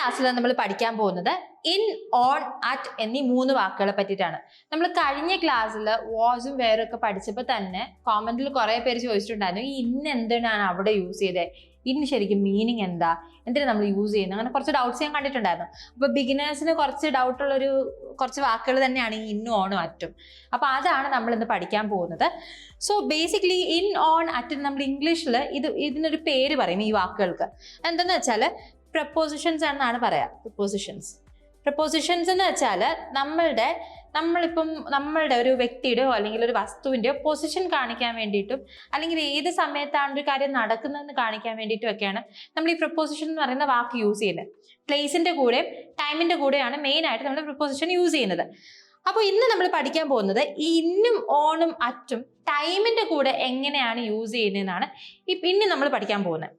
ക്ലാസ്സിൽ നമ്മൾ പഠിക്കാൻ പോകുന്നത് ഇൻ ഓൺ അറ്റ് എന്നീ മൂന്ന് വാക്കുകളെ പറ്റിയിട്ടാണ്. നമ്മൾ കഴിഞ്ഞ ക്ലാസ്സിൽ വാസും വേറെ ഒക്കെ പഠിച്ചപ്പോൾ തന്നെ കോമന്റിൽ കുറെ പേര് ചോദിച്ചിട്ടുണ്ടായിരുന്നു ഈ ഇന്ന് എന്തിനാണ് അവിടെ യൂസ് ചെയ്തത് ഇന്ന് ശരിക്കും മീനിങ് എന്താ? എന്തിനാ നമ്മൾ യൂസ് ചെയ്യുന്നത്? അങ്ങനെ കുറച്ച് ഡൗട്ട്സ് ഞാൻ കണ്ടിട്ടുണ്ടായിരുന്നു. അപ്പൊ ബിഗിനേഴ്സിന് കുറച്ച് ഡൗട്ട് ഉള്ളൊരു കുറച്ച് വാക്കുകൾ തന്നെയാണ് ഈ ഇന്നും ഓണും അറ്റും അപ്പൊ അതാണ് നമ്മൾ ഇന്ന് പഠിക്കാൻ പോകുന്നത്. So basically in on at നമ്മൾ ഇംഗ്ലീഷിൽ ഇത് ഇതിനൊരു പേര് പറയും ഈ വാക്കുകൾക്ക്. എന്തെന്ന് വെച്ചാൽ പ്രപ്പോസിഷൻസ് എന്നാണ് പറയാ പ്രപ്പോസിഷൻസ് പ്രപ്പോസിഷൻസ് എന്ന് വെച്ചാൽ നമ്മളുടെ നമ്മളിപ്പം നമ്മളുടെ ഒരു വ്യക്തിയുടെയോ അല്ലെങ്കിൽ ഒരു വസ്തുവിന്റെയോ പൊസിഷൻ കാണിക്കാൻ വേണ്ടിയിട്ടും അല്ലെങ്കിൽ ഏത് സമയത്താണ് ഒരു കാര്യം നടക്കുന്നതെന്ന് കാണിക്കാൻ വേണ്ടിയിട്ടും ഒക്കെയാണ് നമ്മൾ ഈ പ്രപ്പോസിഷൻ എന്ന് പറയുന്ന വാക്ക് യൂസ് ചെയ്യുന്നത്. പ്ലേസിന്റെ കൂടെയും ടൈമിന്റെ കൂടെയാണ് മെയിനായിട്ട് നമ്മൾ പ്രപ്പോസിഷൻ യൂസ് ചെയ്യുന്നത്. അപ്പോൾ ഇന്ന് നമ്മൾ പഠിക്കാൻ പോകുന്നത് ഈ ഇന്നും ഓണും അറ്റും ടൈമിന്റെ കൂടെ എങ്ങനെയാണ് യൂസ് ചെയ്യുന്നതെന്നാണ്. ഈ ഇനി നമ്മൾ പഠിക്കാൻ പോകുന്നത്.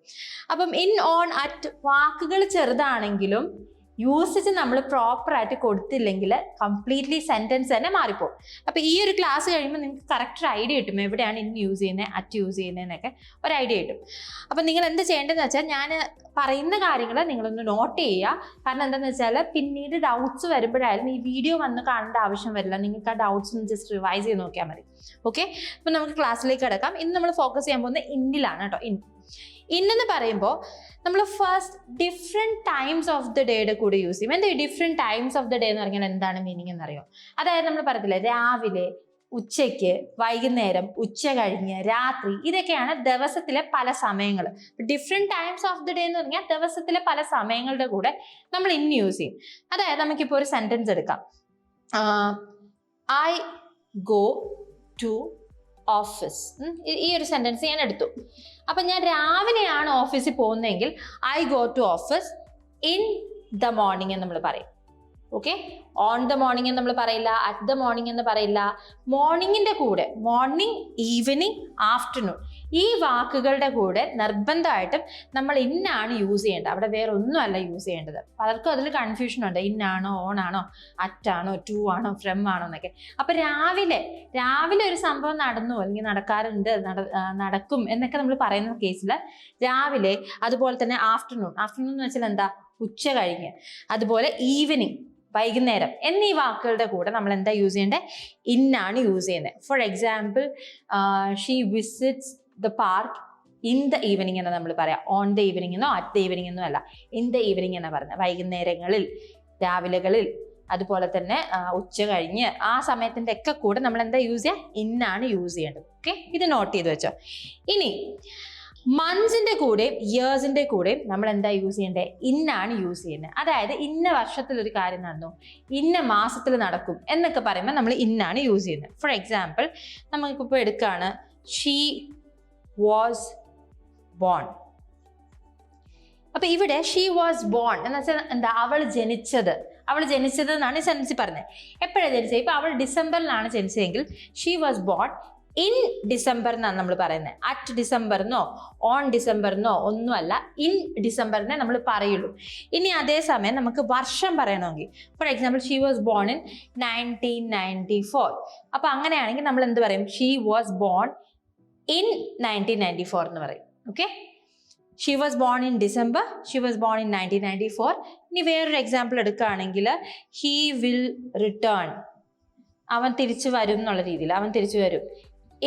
അപ്പം ഇൻ ഓൺ അറ്റ് വാക്കുകൾ ചെറുതാണെങ്കിലും യൂസേജ് നമ്മൾ പ്രോപ്പർ ആയിട്ട് കൊടുത്തില്ലെങ്കിൽ കംപ്ലീറ്റ്ലി സെന്റൻസ് തന്നെ മാറിപ്പോകും അപ്പോൾ ഈ ഒരു ക്ലാസ് കഴിയുമ്പോൾ നിങ്ങൾക്ക് കറക്റ്റ് ഐഡിയ കിട്ടും. എവിടെയാണ് ഇന്ന് യൂസ് ചെയ്യുന്നത് അറ്റ് യൂസ് ചെയ്യുന്നതെന്നൊക്കെ ഒരു ഐഡിയ കിട്ടും. അപ്പോൾ നിങ്ങൾ എന്ത് ചെയ്യേണ്ടതെന്ന് വെച്ചാൽ ഞാൻ പറയുന്ന കാര്യങ്ങൾ നിങ്ങളൊന്ന് നോട്ട് ചെയ്യുക. കാരണം എന്താണെന്ന് വെച്ചാൽ പിന്നീട് ഡൗട്ട്സ് വരുമ്പോഴായാലും ഈ വീഡിയോ വന്ന് കാണേണ്ട ആവശ്യം വരില്ല. നിങ്ങൾക്ക് ആ ഡൗട്ട്സ് ഒന്ന് ജസ്റ്റ് റിവൈസ് ചെയ്ത് നോക്കിയാൽ മതി. ഓക്കെ അപ്പോൾ നമുക്ക് ക്ലാസ്സിലേക്ക് കിടക്കാം. ഇന്ന് നമ്മൾ ഫോക്കസ് ചെയ്യാൻ പോകുന്നത് ഇന്നിലാണ് കേട്ടോ. ഇൻ ഇന്നെന്ന് പറയുമ്പോൾ നമ്മൾ first different times of the ഡേയുടെ കൂടെ യൂസ് ചെയ്യും. എന്താ different times of the day എന്ന് പറഞ്ഞാൽ എന്താണ് മീനിങ് എന്നറിയോ? അതായത് നമ്മൾ പറയത്തില്ലേ രാവിലെ ഉച്ചയ്ക്ക് വൈകുന്നേരം ഉച്ച കഴിഞ്ഞ് രാത്രി ഇതൊക്കെയാണ് ദിവസത്തിലെ പല സമയങ്ങൾ different times of the day എന്ന് പറഞ്ഞാൽ ദിവസത്തിലെ പല സമയങ്ങളുടെ കൂടെ നമ്മൾ ഇന്ന് യൂസ് ചെയ്യും. അതായത് നമുക്കിപ്പോൾ ഒരു സെന്റൻസ് എടുക്കാം. ഐ ഗോ ടു ഓഫീസ് ഈ ഒരു സെന്റൻസ് ഞാൻ എടുത്തു. അപ്പം ഞാൻ രാവിലെയാണ് ഓഫീസിൽ പോകുന്നതെങ്കിൽ I go to office in the morning എന്ന് നമ്മൾ പറയും. ഓക്കെ ഓൺ ദ മോർണിംഗ് എന്ന് നമ്മൾ പറയില്ല അറ്റ് ദ മോർണിംഗ് എന്ന് പറയില്ല. മോർണിംഗിന്റെ കൂടെ മോർണിംഗ് ഈവനിങ് ആഫ്റ്റർനൂൺ ഈ വാക്കുകളുടെ കൂടെ നിർബന്ധമായിട്ടും നമ്മൾ ഇന്നാണ് യൂസ് ചെയ്യേണ്ടത്. അവിടെ വേറെ ഒന്നുമല്ല യൂസ് ചെയ്യേണ്ടത്. പലർക്കും അതിൽ കൺഫ്യൂഷൻ ഉണ്ട്. ഇന്നാണോ ഓൺ ആണോ അറ്റാണോ ടു ആണോ ഫ്രം ആണോ എന്നൊക്കെ. അപ്പൊ രാവിലെ രാവിലെ ഒരു സംഭവം നടന്നു അല്ലെങ്കിൽ നടക്കാറുണ്ട് നടക്കും എന്നൊക്കെ നമ്മൾ പറയുന്ന കേസിൽ രാവിലെ അതുപോലെ തന്നെ ആഫ്റ്റർനൂൺ ആഫ്റ്റർനൂൺ എന്ന് വെച്ചാൽ എന്താ? ഉച്ച കഴിഞ്ഞ്. അതുപോലെ ഈവനിങ് വൈകുന്നേരം. എന്നീ വാക്കുകളുടെ കൂടെ നമ്മൾ എന്താ യൂസ് ചെയ്യേണ്ടത് ഇന്നാണ് യൂസ് ചെയ്യുന്നത്. For example she visits the park in the evening എന്ന് നമ്മൾ പറയാം. ഓൺ ദ ഈവനിങ് എന്നോ അറ്റ് ദ ഈവനിങ് എന്നോ അല്ല. ഇൻ ദ ഈവനിങ് എന്നാ പറയുന്നത്. വൈകുന്നേരങ്ങളിൽ രാവിലെകളിൽ. അതുപോലെ തന്നെ ഉച്ച കഴിഞ്ഞ് ആ സമയത്തിന്റെ ഒക്കെ കൂടെ നമ്മൾ എന്താ യൂസ് ചെയ്യുക ഇന്നാണ് യൂസ് ചെയ്യേണ്ടത്. ഓക്കെ ഇത് നോട്ട് ചെയ്ത് വെച്ചോ. ഇനി മന്ത്സിന്റെ കൂടെയും ഇയേഴ്സിന്റെ കൂടെയും നമ്മൾ എന്താ യൂസ് ചെയ്യേണ്ടത് ഇന്നാണ് യൂസ് ചെയ്യുന്നത് അതായത് ഇന്ന വർഷത്തിൽ ഒരു കാര്യം നടന്നു ഇന്ന മാസത്തിൽ നടക്കും എന്നൊക്കെ പറയുമ്പോൾ നമ്മൾ ഇന്നാണ് യൂസ് ചെയ്യുന്നത് ഫോർ എക്സാമ്പിൾ നമുക്കിപ്പോൾ എടുക്കുകയാണ് ഷീ വാസ് ബോൺ അപ്പൊ ഇവിടെ ഷീ വാസ് ബോൺ എന്ന് വെച്ചാൽ എന്താ? അവൾ ജനിച്ചത്. അവൾ ജനിച്ചത് എന്നാണ് സെന്റൻസിൽ പറഞ്ഞത് എപ്പോഴാണ് ജനിച്ചത്? ഇപ്പൊ അവൾ ഡിസംബറിലാണ് ജനിച്ചതെങ്കിൽ she was born in December എന്നാണ് നമ്മൾ പറയുന്നത് അറ്റ് ഡിസംബറിനോ ഓൺ ഡിസംബറിനോ ഒന്നുമല്ല ഇൻ ഡിസംബറിനെ നമ്മൾ പറയുള്ളൂ. ഇനി അതേസമയം നമുക്ക് വർഷം പറയണമെങ്കിൽ for example she was born in nineteen ninety four അപ്പൊ അങ്ങനെയാണെങ്കിൽ നമ്മൾ എന്ത് പറയും? She was born in nineteen ninety four എന്ന് പറയും. Okay she was born in December she was born in nineteen ninety four ഇനി വേറൊരു എക്സാമ്പിൾ എടുക്കുകയാണെങ്കിൽ ഹീ വിൽ റിട്ടേൺ അവൻ തിരിച്ചു വരും എന്നുള്ള രീതിയിൽ അവൻ തിരിച്ചു വരും.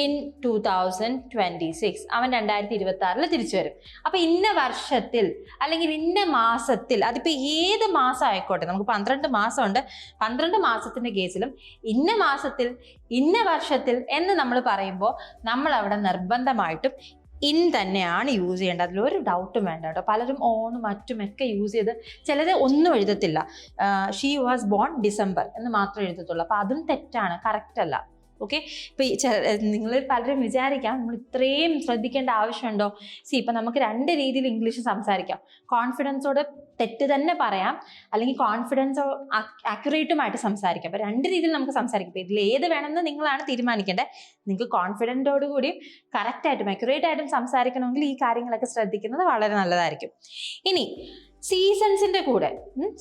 In two thousand twenty six അവൻ രണ്ടായിരത്തി ഇരുപത്തി ആറിൽ തിരിച്ചു വരും. അപ്പൊ ഇന്ന വർഷത്തിൽ അല്ലെങ്കിൽ ഇന്ന മാസത്തിൽ അതിപ്പോൾ ഏത് മാസം ആയിക്കോട്ടെ നമുക്ക് പന്ത്രണ്ട് മാസമുണ്ട്. പന്ത്രണ്ട് മാസത്തിന്റെ കേസിലും ഇന്ന മാസത്തിൽ ഇന്ന വർഷത്തിൽ എന്ന് നമ്മൾ പറയുമ്പോൾ നമ്മൾ അവിടെ നിർബന്ധമായിട്ടും ഇൻ തന്നെയാണ് യൂസ് ചെയ്യേണ്ടത്. അതിൽ ഒരു ഡൗട്ടും വേണ്ട കേട്ടോ. പലരും ഓണും മറ്റും ഒക്കെ യൂസ് ചെയ്ത് ചിലത് ഒന്നും എഴുതത്തില്ല. ഷീ വാസ് ബോൺ ഡിസംബർ എന്ന് മാത്രമേ എഴുതത്തുള്ളൂ. അപ്പൊ അതും തെറ്റാണ്. കറക്റ്റ് അല്ല. ഓക്കെ ഇപ്പം നിങ്ങൾ പലരും വിചാരിക്കാം നമ്മൾ ഇത്രയും ശ്രദ്ധിക്കേണ്ട ആവശ്യമുണ്ടോ? സി ഇപ്പം നമുക്ക് രണ്ട് രീതിയിൽ ഇംഗ്ലീഷ് സംസാരിക്കാം. കോൺഫിഡൻസോടെ തെറ്റ് തന്നെ പറയാം. അല്ലെങ്കിൽ കോൺഫിഡൻസ് ആക്യുറേറ്റുമായിട്ട് സംസാരിക്കാം. അപ്പം രണ്ട് രീതിയിൽ നമുക്ക് സംസാരിക്കാം. ഇപ്പോൾ ഇതിൽ ഏത് വേണമെന്ന് നിങ്ങളാണ് തീരുമാനിക്കേണ്ടത്. നിങ്ങൾക്ക് കോൺഫിഡന്റോട് കൂടി കറക്റ്റായിട്ടും അക്യുറേറ്റ് ആയിട്ടും സംസാരിക്കണമെങ്കിൽ ഈ കാര്യങ്ങളൊക്കെ ശ്രദ്ധിക്കുന്നത് വളരെ നല്ലതായിരിക്കും. ഇനി സീസൺസിന്റെ കൂടെ.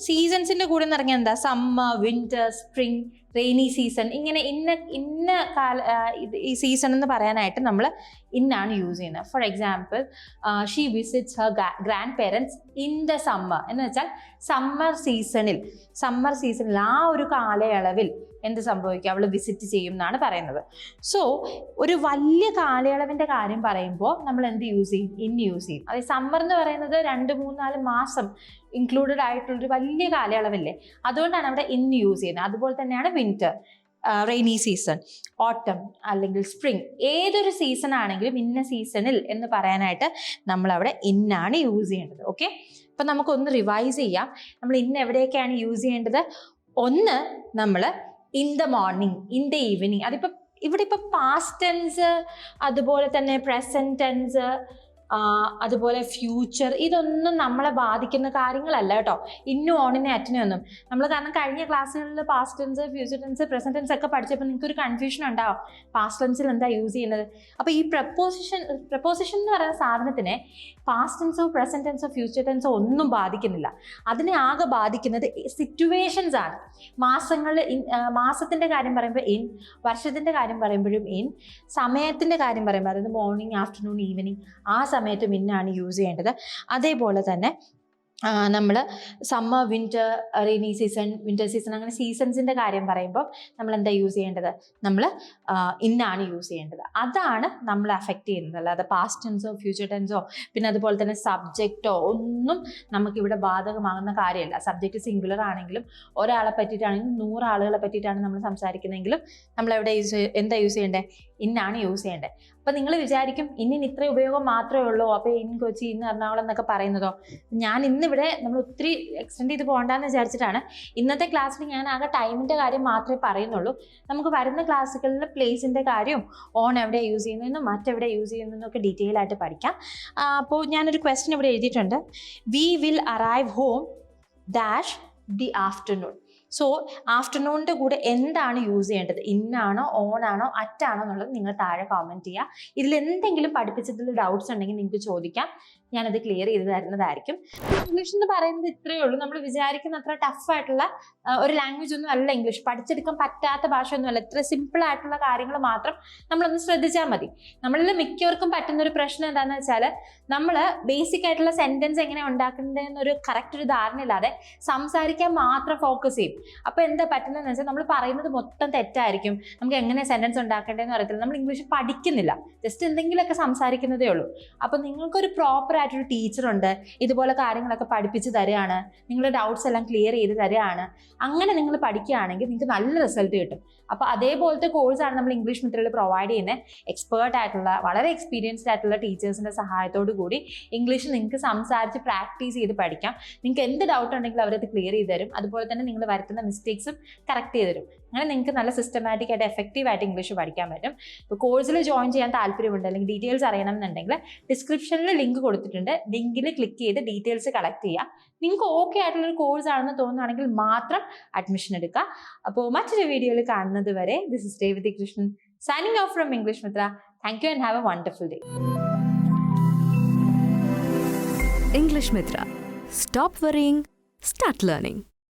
സീസൺസിന്റെ കൂടെ എന്ന് പറഞ്ഞാൽ എന്താ? Summer winter spring rainy season ഇങ്ങനെ ഇന്ന ഇന്ന കാല ഈ സീസൺ എന്ന് പറയാനായിട്ട് നമ്മൾ ഇന്നാണ് യൂസ് ചെയ്യുന്നത്. For example she visits her grandparents in the summer എന്ന് വെച്ചാൽ സമ്മർ സീസണിൽ സമ്മർ സീസണിൽ ആ ഒരു കാലയളവിൽ എന്ത് സംഭവിക്കും? അവൾ വിസിറ്റ് ചെയ്യും എന്നാണ് പറയുന്നത്. സോ ഒരു വലിയ കാലയളവിന്റെ കാര്യം പറയുമ്പോൾ നമ്മൾ എന്ത് യൂസ് ചെയ്യും? ഇൻ യൂസ് ചെയ്യും. അതായത് സമ്മർ എന്ന് പറയുന്നത് രണ്ട് മൂന്നാൽ മാസം ഇൻക്ലൂഡഡ് ആയിട്ടുള്ളൊരു വലിയ കാലയളവല്ലേ? അതുകൊണ്ടാണ് അവിടെ ഇൻ യൂസ് ചെയ്യുന്നത്. അതുപോലെ തന്നെയാണ് വിന്റർ റെയിനി സീസൺ ഓട്ടം അല്ലെങ്കിൽ സ്പ്രിംഗ് ഏതൊരു സീസൺ ആണെങ്കിലും ഇന്ന സീസണിൽ എന്ന് പറയാനായിട്ട് നമ്മൾ അവിടെ ഇന്നാണ് യൂസ് ചെയ്യേണ്ടത്. ഓക്കെ അപ്പം നമുക്കൊന്ന് റിവൈസ് ചെയ്യാം. നമ്മൾ ഇന്ന് എവിടെയൊക്കെയാണ് യൂസ് ചെയ്യേണ്ടത്? ഒന്ന് നമ്മൾ in the morning in the evening അതിപ്പോൾ ഇവിടെ ഇപ്പോൾ പാസ്റ്റ് ടെൻസ് അതുപോലെ തന്നെ പ്രസന്റ് ടെൻസ് അതുപോലെ ഫ്യൂച്ചർ ഇതൊന്നും നമ്മളെ ബാധിക്കുന്ന കാര്യങ്ങളല്ല കേട്ടോ. ഇന്നും ഓണിനെ അറ്റിനെ ഒന്നും. നമ്മൾ കാരണം കഴിഞ്ഞ ക്ലാസ്സുകളിൽ past tense future tense present tense ഒക്കെ പഠിച്ചപ്പോൾ നിങ്ങൾക്ക് ഒരു കൺഫ്യൂഷൻ ഉണ്ടാവും പാസ്റ്റ് ടെൻസിൽ എന്താ യൂസ് ചെയ്യുന്നത്? അപ്പോൾ ഈ പ്രപ്പോസിഷൻ പ്രപ്പോസിഷൻ എന്ന് പറയുന്ന സാധനത്തിനെ പാസ്റ്റ് ടെൻസോ പ്രസന്റ് ടെൻസോ ഫ്യൂച്ചർ ടെൻസോ ഒന്നും ബാധിക്കുന്നില്ല. അതിനെ ആകെ ബാധിക്കുന്നത് സിറ്റുവേഷൻസ് ആണ്. മാസങ്ങളിൽ മാസത്തിന്റെ കാര്യം പറയുമ്പോൾ ഇൻ വർഷത്തിന്റെ കാര്യം പറയുമ്പോഴും ഇൻ സമയത്തിന്റെ കാര്യം പറയുമ്പോൾ അതായത് മോർണിംഗ് ആഫ്റ്റർനൂൺ ഈവനിങ് ആ സമയത്ത് മിന്നാണ് യൂസ് ചെയ്യേണ്ടത്. അതേപോലെ തന്നെ നമ്മൾ summer winter rainy season winter season അങ്ങനെ സീസൺസിന്റെ കാര്യം പറയുമ്പോൾ നമ്മൾ എന്താ യൂസ് ചെയ്യേണ്ടത് നമ്മൾ ഇന്നാണ് യൂസ് ചെയ്യേണ്ടത്. അതാണ് നമ്മൾ അഫക്റ്റ് ചെയ്യുന്നത്. അല്ലാതെ പാസ്റ്റ് ടെൻസോ ഫ്യൂച്ചർ ടെൻസോ പിന്നെ അതുപോലെ തന്നെ സബ്ജക്റ്റോ ഒന്നും നമുക്കിവിടെ ബാധകമാകുന്ന കാര്യമല്ല. സബ്ജക്റ്റ് സിംഗുലർ ആണെങ്കിലും ഒരാളെ പറ്റിയിട്ടാണെങ്കിലും നൂറ് ആളുകളെ പറ്റിയിട്ടാണ് നമ്മൾ സംസാരിക്കുന്നതെങ്കിലും നമ്മൾ എവിടെ യൂസ് എന്താ യൂസ് ചെയ്യേണ്ടത് ഇന്നാണ് യൂസ് ചെയ്യേണ്ടത്. അപ്പം നിങ്ങൾ വിചാരിക്കും ഇന്നിന് ഇത്ര ഉപയോഗം മാത്രമേ ഉള്ളൂ. അപ്പോൾ ഇൻ കൊച്ചി ഇന്ന് എറണാകുളം എന്നൊക്കെ പറയുന്നതോ. ഞാൻ ഇന്നിവിടെ നമ്മൾ ഒത്തിരി എക്സ്റ്റെൻഡ് ചെയ്ത് പോകണ്ടെന്ന് വിചാരിച്ചിട്ടാണ്. ഇന്നത്തെ ക്ലാസ്സിൽ ഞാൻ ആകെ ടൈമിന്റെ കാര്യം മാത്രമേ പറയുന്നുള്ളൂ. നമുക്ക് വരുന്ന ക്ലാസ്സുകളിൽ പ്ലേസിന്റെ കാര്യവും ഓൺ എവിടെ യൂസ് ചെയ്യുന്നതെന്നും മറ്റെവിടെ യൂസ് ചെയ്യുന്നതെന്നും ഒക്കെ ഡീറ്റെയിൽ ആയിട്ട് പഠിക്കാം. അപ്പോൾ ഞാനൊരു ക്വസ്റ്റ്യൻ ഇവിടെ എഴുതിയിട്ടുണ്ട്. We will arrive home dash the afternoon so ആഫ്റ്റർനൂണിന്റെ കൂടെ എന്താണ് യൂസ് ചെയ്യേണ്ടത്? ഇന്നാണോ ഓൺ ആണോ അറ്റാണോ എന്നുള്ളത് നിങ്ങൾ താഴെ കോമെന്റ് ചെയ്യുക. ഇതിൽ എന്തെങ്കിലും പഠിപ്പിച്ചതിൽ ഡൗട്ട്സ് ഉണ്ടെങ്കിൽ നിങ്ങൾക്ക് ചോദിക്കാം. ഞാനത് ക്ലിയർ ചെയ്ത് തരുന്നതായിരിക്കും. ഇംഗ്ലീഷ് എന്ന് പറയുന്നത് ഇത്രയേ ഉള്ളൂ. നമ്മൾ വിചാരിക്കുന്ന അത്ര ടഫ് ആയിട്ടുള്ള ഒരു ലാംഗ്വേജ് ഒന്നും അല്ല ഇംഗ്ലീഷ് പഠിച്ചെടുക്കാൻ പറ്റാത്ത ഭാഷയൊന്നുമല്ല ഇത്ര സിമ്പിൾ ആയിട്ടുള്ള കാര്യങ്ങൾ മാത്രം നമ്മളൊന്ന് ശ്രദ്ധിച്ചാൽ മതി. നമ്മളിൽ മിക്കവർക്കും പറ്റുന്ന ഒരു പ്രശ്നം എന്താണെന്ന് വെച്ചാൽ നമ്മൾ ബേസിക് ആയിട്ടുള്ള സെന്റൻസ് എങ്ങനെ ഉണ്ടാക്കുന്നതെന്നൊരു കറക്റ്റ് ഒരു ധാരണ ഇല്ലാതെ സംസാരിക്കാൻ മാത്രം ഫോക്കസ് ചെയ്യും. അപ്പോൾ എന്താ പറ്റുന്നതെന്ന് വെച്ചാൽ നമ്മൾ പറയുന്നത് മൊത്തം തെറ്റായിരിക്കും. നമുക്ക് എങ്ങനെ സെന്റൻസ് ഉണ്ടാക്കേണ്ടതെന്ന് അറിയത്തില്ല. നമ്മൾ ഇംഗ്ലീഷ് പഠിക്കുന്നില്ല. ജസ്റ്റ് എന്തെങ്കിലുമൊക്കെ സംസാരിക്കുന്നതേ ഉള്ളൂ. അപ്പോൾ നിങ്ങൾക്കൊരു പ്രോപ്പർ ആയിട്ടൊരു ടീച്ചറുണ്ട് ഇതുപോലെ കാര്യങ്ങളൊക്കെ പഠിപ്പിച്ച് തരികയാണ് നിങ്ങളുടെ ഡൗട്ട്സ് എല്ലാം ക്ലിയർ ചെയ്ത് തരികയാണ് അങ്ങനെ നിങ്ങൾ പഠിക്കുകയാണെങ്കിൽ നിങ്ങൾക്ക് നല്ല റിസൾട്ട് കിട്ടും. അപ്പോൾ അതേപോലത്തെ കോഴ്സാണ് നമ്മൾ ഇംഗ്ലീഷ് മെത്തേഡിൽ പ്രൊവൈഡ് ചെയ്യുന്നത്. എക്സ്പേർട്ട് ആയിട്ടുള്ള വളരെ എക്സ്പീരിയൻസ്ഡ് ആയിട്ടുള്ള ടീച്ചേഴ്സിന്റെ സഹായത്തോടു കൂടി ഇംഗ്ലീഷ് നിങ്ങൾക്ക് സംസാരിച്ച് പ്രാക്ടീസ് ചെയ്ത് പഠിക്കാം. നിങ്ങൾക്ക് എന്ത് ഡൗട്ട് ഉണ്ടെങ്കിലും അവരത് ക്ലിയർ ചെയ്ത് തരും. അതുപോലെ തന്നെ നിങ്ങൾ വരുത്തുന്ന മിസ്റ്റേക്സും കറക്റ്റ് ചെയ്ത് തരും. അങ്ങനെ നിങ്ങൾക്ക് നല്ല സിസ്റ്റമാറ്റിക് ആയിട്ട് എഫക്റ്റീവ് ആയിട്ട് ഇംഗ്ലീഷ് പഠിക്കാൻ പറ്റും. ഇപ്പോൾ കോഴ്സിൽ ജോയിൻ ചെയ്യാൻ താല്പര്യമുണ്ട് അല്ലെങ്കിൽ ഡീറ്റെയിൽസ് അറിയണം എന്നുണ്ടെങ്കിൽ ഡിസ്ക്രിപ്ഷനിൽ ലിങ്ക് കൊടുത്തിട്ടുണ്ട്. ലിങ്കിൽ ക്ലിക്ക് ചെയ്ത് ഡീറ്റെയിൽസ് കളക്ട് ചെയ്യുക നിങ്ങൾക്ക് ഓക്കെ ആയിട്ടുള്ളൊരു കോഴ്സ് ആണെന്ന് തോന്നുകയാണെങ്കിൽ മാത്രം അഡ്മിഷൻ എടുക്കുക. അപ്പോൾ മറ്റൊരു വീഡിയോയിൽ കാണുന്നത് വരെ this is Revathi Krishnan signing off from English Mitra. Thank you and have a wonderful day English Mitra. Stop worrying, start learning.